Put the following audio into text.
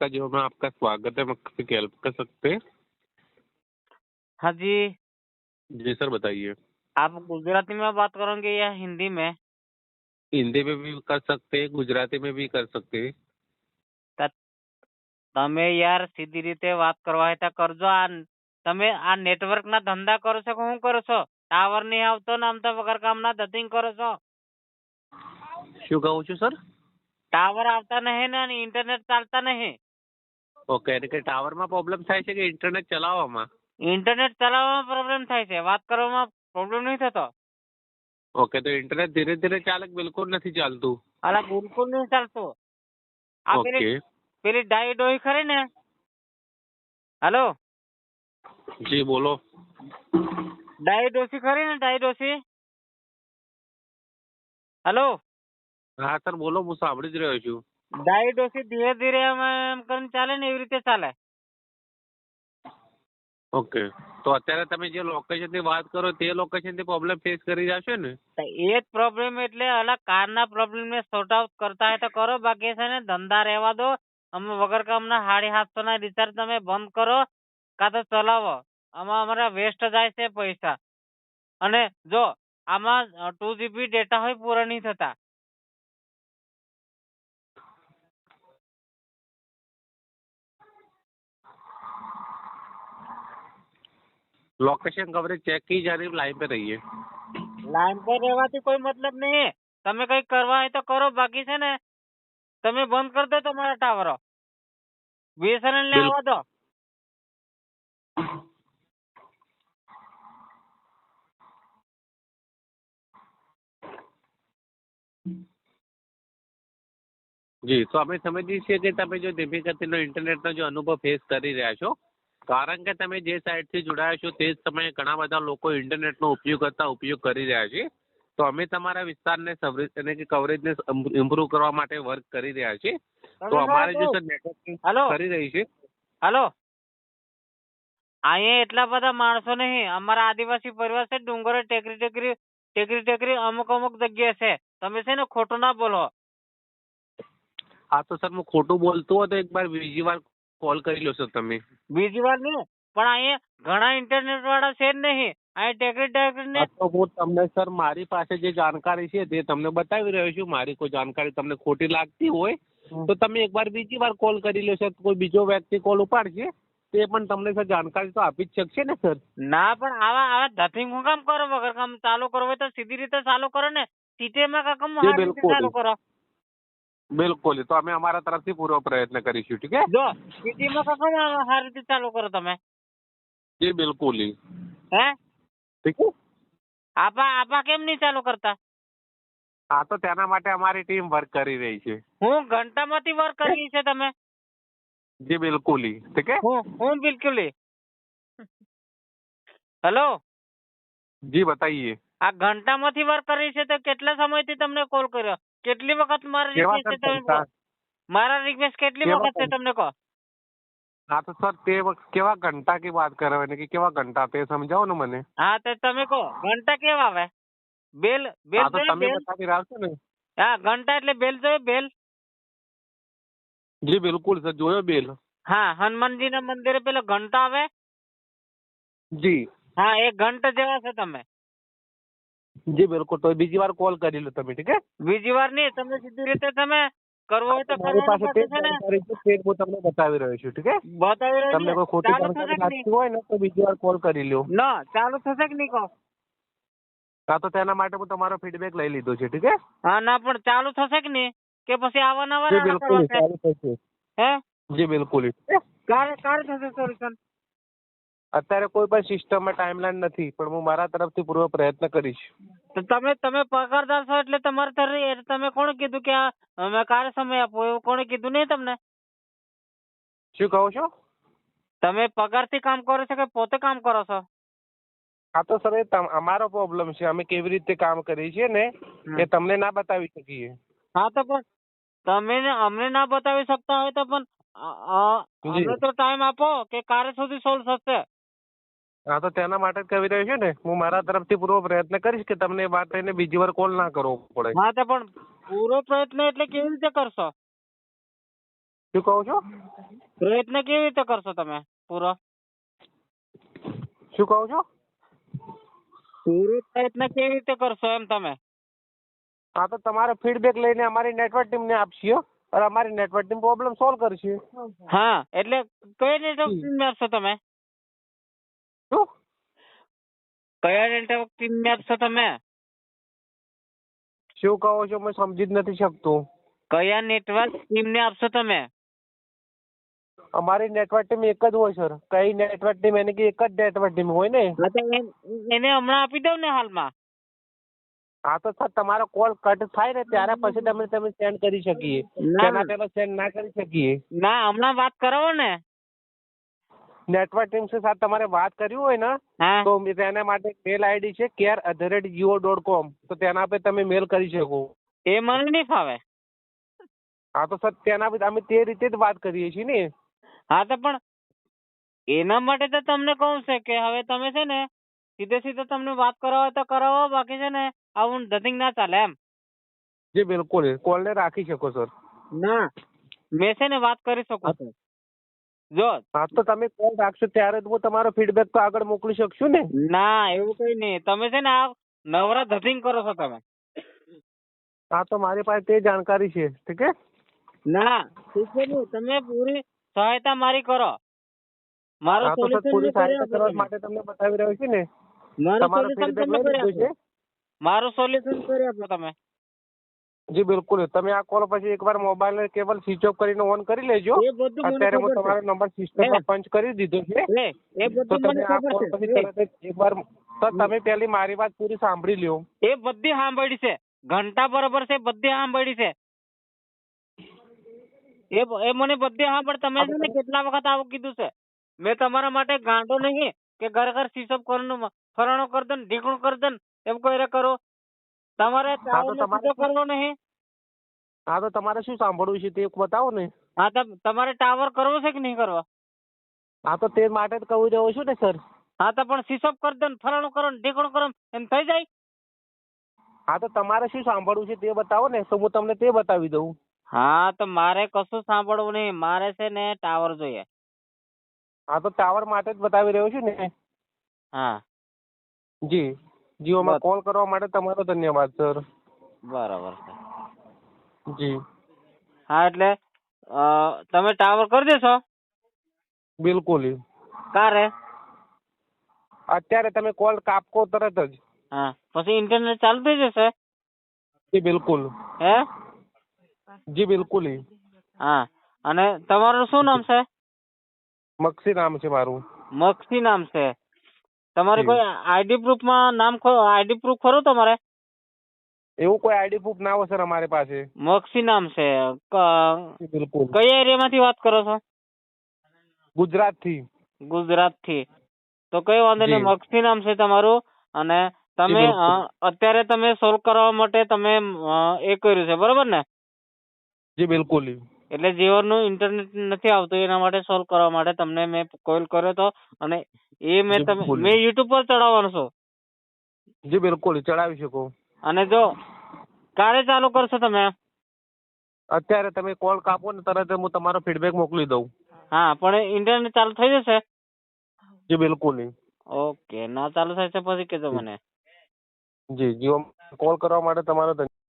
का जो में आपका स्वागत है हम आपकी हेल्प कर सकते हैं हाँ जी जी सर बताइए आप गुजराती में बात करोगे या हिंदी में हिंदी में भी कर सकते हैं गुजराती में भी कर सकते हैं તમે યાર સીધી રીતે વાત કરવા હોય તો કરજો આ તમે આ નેટવર્ક ના ધંધા કરો છો કે શું કરો છો ટાવર નહીં આવતો ને આમ તો વગર કામના ધતિંગ કરો છો શું કહું છું સર ટાવર આવતા નહીં ને અને ઇન્ટરનેટ ચાલતા નહીં ઓકે એટલે કે ટાવરમાં પ્રોબ્લેમ થાય છે કે ઇન્ટરનેટ ચલાવવામાં? ઇન્ટરનેટ ચલાવવામાં પ્રોબ્લેમ થાય છે. વાત કરવામાં પ્રોબ્લેમ નહીં થતો. ઓકે તો ઇન્ટરનેટ ધીરે ધીરે ચાલે બિલકુલ નથી ચાલતું? અલા બિલકુલ નહીં ચાલતું. આ પેલી પેલી ડાઈ ડોહી ખરી ને? હેલો જી બોલો. ડાઈ ડોસી ખરી ને ડાઈ ડોસી? હેલો હા સર બોલો હું સાંભળી જ રહ્યો છું. ડાઈ ઓછી ધીરે ધીરે અમે એમ કરીને ચાલે ને એવી રીતે ચાલે. ઓકે. તો અત્યારે તમે જે લોકેશનની વાત કરો તે લોકેશનથી પ્રોબ્લેમ ફેસ કરી રહ્યા છો ને એ જ પ્રોબ્લેમ એટલે કારના પ્રોબ્લેમ ને સોર્ટ આઉટ કરતા હોય તો કરો બાકી છે ને ધંધા રહેવા દો. અમે વગર કામના સાડી ના રિચાર્જ તમે બંધ કરો કાં તો ચલાવો. આમાં અમારા વેસ્ટ જાય છે પૈસા. અને જો આમાં ટુ જીબી ડેટા હોય પૂરા નહીં થતા. લોકેશન કવરેજ ચેક કી જા રહી લાઈન पे રહીએ લાઈન પર રહેવાથી કોઈ મતલબ નહીં. તમે કઈ કરવા હોય તો કરો બાકી છે ને તમે બંધ કરી દો તમારા ટાવરો. બીએસએનએલ ને આવવા દો. જી તો અમે સમજીએ છીએ કે તમે જો ધીમી ગતિનો ઇન્ટરનેટનો જો અનુભવ ફેસ કરી રહ્યા છો કારણ કે તમે જે સાઇટથી જોડાયા છો તે જ સમયે ઘણા બધા લોકો ઇન્ટરનેટનો ઉપયોગ કરતા ઉપયોગ કરી રહ્યા છે. તો અમે તમારા વિસ્તારને સવરેજ એટલે કે કવરેજને ઇમ્પ્રૂવ કરવા માટે વર્ક કરી રહ્યા છીએ. તો અમારે જો સર નેટવર્કિંગ કરી રહી છે. હેલો. અહીંયા એટલા બધા માણસો નહીં. અમારા આદિવાસી પરિવાર છે ડુંગરો ટેકરી ટેકરી ટેકરી ટેકરી અમુક અમુક જગ્યાએ છે. તમે છે ને ખોટું ના બોલો. હા તો સર હું ખોટું બોલતો હોય તો એક વાર બીજી વાર કોલ કરી લો છો તમે. બીજી વાર નહીં પણ અહીંયા ઘણા ઇન્ટરનેટ વાળા છે જ નહીં. અહીંયા ટેકરી ટેકરી ને તો હું તમને સર મારી પાસે જે જાણકારી છે તે તમને બતાવી રહ્યો છું. મારી કોઈ જાણકારી તમને ખોટી લાગતી હોય તો તમે એકવાર બીજી વાર કોલ કરી લો સર. કોઈ બીજો વ્યક્તિ કોલ ઉપાડશે તે પણ તમને સર જાણકારી તો આપી જ શકશે ને સર? ના પણ આવા આવા ધતિંગ હું કામ કરો? વગર કામ ચાલુ કરો હોય તો સીધી રીતે ચાલુ કરો ને. સિટીમાં માં કામ. ચાલુ કરો. બિલકુલ. તો અમે અમારા તરફથી પૂરો પ્રયત્ન કરીશું ઠીક હે? જો સિટીમાં કા કામ રીતે ચાલુ કરો તમે. જી બિલકુલ. હે? ઠીક છે આપા આપા કેમ નહીં ચાલુ કરતા? હા તો તેના માટે અમારી ટીમ વર્ક કરી રહી છે. હું ઘંટામાંથી વર્ક કરી છે તમે? જી બિલકુલ. ઠીક હે? હું હું બિલકુલ. હેલો? જી બતાઈએ. આ ઘંટામાંથી વર્ક કરી છે તો કેટલા સમયથી તમને કોલ કર્યો? કેટલી વખત મારા રિક્વેસ્ટ તમે મારા રિક્વેસ્ટ કેટલી વખત છે તમને કહો હા તો સર તે વખત કેવા ઘંટા કી વાત કરે એટલે કે કેવા ઘંટા તે સમજાવો ને મને હા તો તમે કહો ઘંટા કેવા આવે બેલ બેલ તો તમે બતાવી રહ્યા છો ને હા ઘંટા એટલે બેલ જોયો બેલ જી બિલકુલ સર જોયો બેલ હા હનુમાનજીના મંદિરે પેલો ઘંટા આવે જી હા એક ઘંટા જેવા છે તમે જી બિલકુલ. તો બીજી વાર કોલ કરી લો તમે ઠીક હે? બીજી વાર નહીં તમે સીધી રીતે તમે કરવો હોય તો મારી પાસે કરવાનું તે બાકી છે ને? જાણકારી છે તે હું તમને બતાવી રહ્યો છું ઠીક હે? બતાવી રહ્યો તમને છું. કોઈ ખોટી ચાલુ થશે જાણકારી કે નહીં? લાગતી હોય ને તો બીજી વાર કોલ કરી લ્યો. ના ચાલુ થશે કે નહીં કહો હા તો તેના માટે હું તમારો ફીડબેક લઈ લીધો છે ઠીક હે? હા ના પણ ચાલુ થશે કે નહીં? કે પછી આવા નવા જી રાડા બિલકુલ કરવા છે? ચાલુ થશે. હે? જી બિલકુલ. ઠીક હે? ક્યારે ક્યારે થશે સોલ્યુશન અત્યારે કોઈ પણ સિસ્ટમમાં ટાઈમલાઈન નથી પણ હું મારા તરફથી પૂરો પ્રયત્ન કરીશ. તો તમે તમે પગારદાર છો એટલે તમારે તરી તમે કોણ કીધું કે આ અમે કાર્ય સમય આપો એવું કોણે કીધું નહીં તમને? શું કહો છો? તમે પગારથી કામ કરો છો કે પોતે કામ કરો છો? હા તો સર એ અમારો પ્રોબ્લેમ છે. અમે કેવી રીતે કામ કરીએ છીએ ને એ તમને ના બતાવી શકીએ. હા તો પણ તમે અમને ના બતાવી શકતા હોય તો પણ અમને તો ટાઈમ આપો કે કાર્ય સુધી સોલ્વ થશે. હા તો તેના માટે જ કહી રહ્યો છું ને હું મારા તરફથી પૂરો પ્રયત્ન કરીશ કે તમને વાત થઈને બીજી વાર કોલ ના કરવો પડે. હા તો પણ પૂરો પ્રયત્ન એટલે કેવી રીતે કરશો? શું કહો છો? પ્રયત્ન કેવી રીતે કરશો તમે? પૂરો. શું કહો છો? પૂરો પ્રયત્ન કેવી રીતે કરશો એમ તમે? હા તો તમારો ફીડબેક લઈને અમારી નેટવર્ક ટીમને આપશો અને અમારી નેટવર્ક ટીમ પ્રોબ્લેમ સોલ્વ કરશે. હા એટલે કઈ નેટવર્ક ટીમ આપશો તમે? શું કયા નેટવર્ક ટીમ આપશો તમે શું કહો છો? મેં સમજી જ નથી શકતો. કયા નેટવર્ક ટીમ ને આપશો તમે? અમારી નેટવર્ક ટીમ એક જ હોય સર કઈ નેટવર્ક ટીમ એને કે એક જ નેટવર્ક ટીમ હોય ને? હા તો એન- એને હમણાં આપી દઉં ને હાલમાં. હા તો સર તમારો કોલ કટ થાય ને ત્યારે પછી તમે તમે સેન્ડ કરી શકીએ. ના તેના પહેલા સેન્ડ ના કરી શકીએ. ના હમણાં વાત કરાવો ને. નેટવર્ક ટીમ સાથે તમારે વાત કરવી હોય ને તો તેના માટે મેલ આઈડી છે care at the rate Jio dot com તો તેના પર તમે મેલ કરી શકો. એ મને નહીં ફાવે. હા તો સર તેના પર અમે તે રીતે જ વાત કરીએ છીએ ને. હા તો પણ એના માટે તો તમને કહું છે કે હવે તમે છે ને સીધે સીધે તમને વાત કરાવો તો કરાવો બાકી છે ને આવું ધતિંગ ના ચાલે એમ. જી બિલકુલ. કોલને રાખી શકો સર. ના મેં છે ને વાત કરી શકું છું. જો. હા તો તમે કોલ રાખશો ત્યારે જ હું તમારો ફીડબેક તો આગળ મોકલી શકશું ને? ના એવું કઈ નહીં. તમે છે ને આ નવરા ધતિંગ કરો છો તમે. હા તો મારી પાસે તે જાણકારી છે ઠીક છે ના ઠીક છે ને. તમે પૂરી સહાયતા મારી કરો. મારું સોલ્યુશન પૂરી સહાયતા કરવા માટે તમને બતાવી રહ્યો છું ને. મારો સોલ્યુશન ફીડબેક તમે લઈ કરી આપો મારું સોલ્યુશન કરી આપો તમે. જી બિલકુલ. તમે આ કોલ પછી એકવાર મોબાઈલ ને કેબલ સ્વિચ ઓફ કરીને ઓન કરી લેજો. અત્યારે હું તમારો નંબર સિસ્ટમમાં પંચ કરી દીધો છે. તો તમે આ કોલ પછી તરત એકવાર તો તમે પહેલી મારી વાત પૂરી સાંભળી લ્યો. એ બધી સાંભળી છે. ઘંટા બરોબર છે બધી સાંભળી છે. એ એ મને બધી સાંભળ. તમે છે ને કેટલા વખત આવું કીધું છે? મેં તમારા માટે ગાંડો નહીં કે ઘર ઘર શીશબ કરવાનું ફરણો કરદન ઢીકણો ને ઢીકણું કર દો એમ કોઈ કરો. તમારે ચાવલનો કરવો નહીં? હા તો તમારે શું સાંભળવું છે તે બતાવો ને. હા તો તમારે ટાવર કરવો છે કે નહીં કરવો? હા તો તે માટે જ કહું રહ્યો છું ને સર? હા તો પણ શીશબ કરી દો ને ફરાણું કરો ને ઢીકણું કરો એમ થઈ જાય? હા તો તમારે શું સાંભળવું છે તે બતાવો ને તો હું તમને તે બતાવી દઉં. હા તો મારે કશું સાંભળવું નહીં મારે છે ને ટાવર જોઈએ. હા તો ટાવર માટે જ બતાવી રહ્યો છું ને. હા. જી. જીઓમાં. કોલ કરવા માટે તમારો ધન્યવાદ સર. બરાબર છે જી. હા એટલે તમે ટાવર કરી દેશો? બિલકુલ. કારે? અત્યારે તમે કોલ કાપકો તરત જ. હા પછી ઇન્ટરનેટ ચાલુ થઈ જશે? જી બિલકુલ. હે? જી બિલકુલ. હા અને તમારું શું નામ છે? મક્ષી નામ છે મારું. મક્ષી નામ છે. તમારે કોઈ આઈડી પ્રૂફમાં નામ આઈડી પ્રૂફ ખરો તમારે? એવું કોઈ આઈડી પ્રૂફ ના હોય સર અમારી પાસે. મોક્ષી નામ છે. બિલકુલ. એરિયામાંથી વાત કરો છો? ગુજરાતથી ગુજરાતથી. તો કઈ વાંધો નહીં. મક્ષી નામ છે તમારું અને તમે અત્યારે તમે સોલ્વ કરવા માટે તમે એ કર્યું છે બરોબર ને? જી બિલકુલ. એટલે જીઓનું ઇન્ટરનેટ નથી આવતું એના માટે સોલ્વ કરવા માટે તમને મેં કોલ કર્યો હતો અને એ મેં તમે મેં યુટ્યુબ પર ચડાવવાનો છું. જી બિલકુલ. ચડાવી શકો. અને જો ક્યારે ચાલુ કરશો તમે? અત્યારે તમે કોલ કાપો ને તરત હું તમારો ફીડબેક મોકલી દઉં. હા પણ ઇન્ટરનેટ ચાલુ થઈ જશે? જી બિલકુલ. ઓકે ના ચાલુ થશે પછી કહેજો મને. જી જીઓ કોલ કરવા માટે તમારો